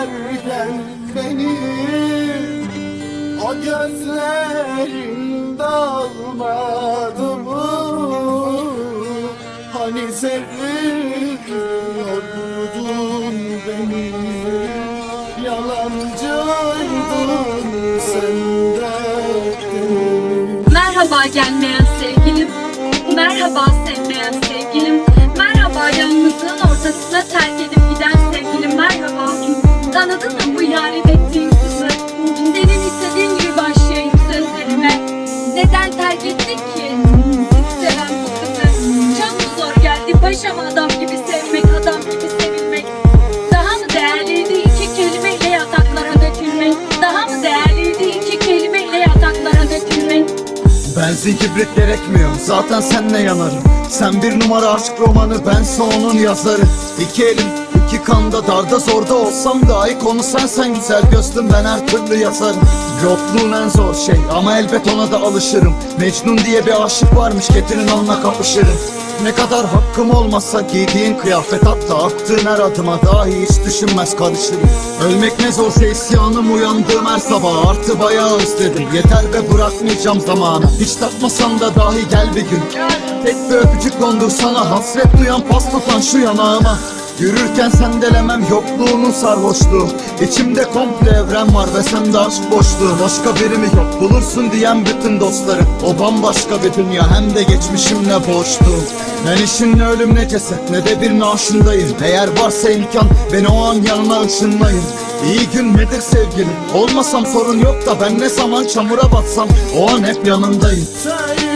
severken beni. O gözlerin dalmadı mı? Hani seviyordun beni? Yalancıydın senden Merhaba gelmeyen sevgilim. Merhaba sevmeyen sevgilim Benzin kibrit gerekmiyor zaten senle yanarım. Sen bir numara aşk romanı bense onun yazarı. İki elim iki kanda darda zorda olsam dahi Konu sensen güzel. Gözlüm ben her türlü yazarım. Yokluğun en zor şey ama elbet ona da alışırım. Mecnun diye bir aşık varmış getirin onunla kapışırım ne kadar hakkım olmazsa giydiğin kıyafet hatta attığın her adıma dahi hiç düşünmez karışırım Ölmek ne zorsa isyanım uyandığım her sabah. Artı bayağı özledim Yeter be bırakmayacağım zamanı hiç takmasam da dahi gel bir gün. Tek bir öpücük kondur sana hasret duyan pas tutan şu yanağıma Yürürken sendelemem yokluğunun sarhoşluğu İçimde komple evren var ve sende aşk boşluğu Başka biri yok? Bulursun diyen bütün dostlarım. O bambaşka bir dünya hem de geçmişimle boşluğum. Ben işin ne ölüm ne ceset ne de bir naaşındayım. Eğer varsa imkan beni o an yanına ışınlayın. İyi gün nedir sevgilim? Olmasam sorun yok da ben ne zaman çamura batsam O an hep yanındayım. Söyle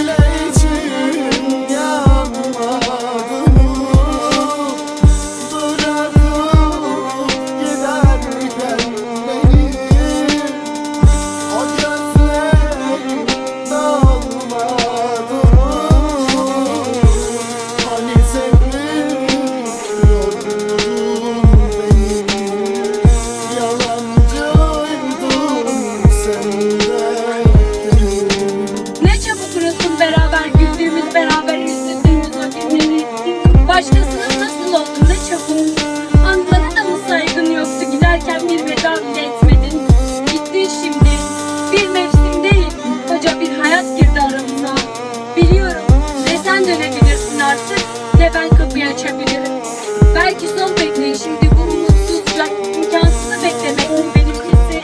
Başkasının nasıl oldu ne çabuk. Anlara da mı saygın yoktu giderken bir veda bile etmedin? Gittin şimdi bir mevsim değil koca bir hayat girdi aramıza. Biliyorum ne sen dönebilirsin artık ne ben kapıyı açabilirim. Belki son bekleyişimdi bu umutsuzca imkansızı beklemekti benimkisi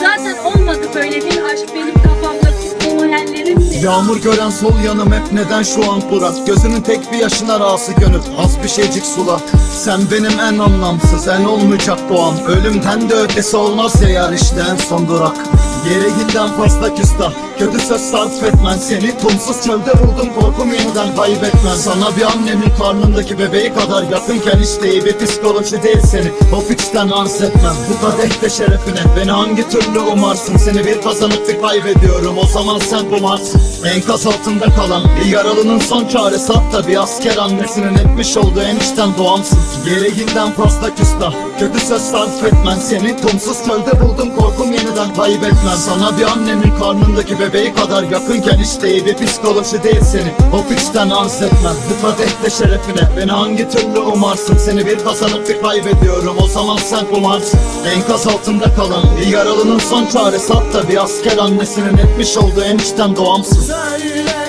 Zaten olmadı böyle bir aşk Yağmur gören sol yanım hep neden şu an kurak Gözünün tek bir yaşına razı gönül az bir şeycik sula. Sen benim en anlamsız en olmayacak doğan. Ölümden de ötesi olmaz ya yar işte en son durak Gereğinden fazla küstah. Kötü söz sarf etmen Seni tumsuz çölde buldum. Korkum yeniden kaybetmen Sana bir annemin karnındaki bebeği kadar yakınken işte iyi bir psikoloji değil seni. Hop içten arz etmem. Bu kadeh de şerefine. Beni hangi türlü umarsın? Seni bir kazanıp kaybediyorum. O zaman sen kumarsın Enkaz altında kalan bir yaralının son çaresi. Hatta bir asker annesinin etmiş olduğu en içten doğamsın. Gereğinden fazla küstah. Kötü söz sarf etmen Seni tumsuz çölde buldum. Korkum yeniden kaybetmem Sana bir annemin karnındaki bebeği kadar yakınken işte iyi bir psikoloji değil seni Hop içten arz etmem. Bu kadeh de şerefine. Beni hangi türlü umarsın? Seni bir kazanıp bir kaybediyorum. O zaman sen kumarsın Enkaz altında kalan bir yaralının son çaresi. Hatta bir asker annesinin etmiş olduğu en içten doğamsın. Söyle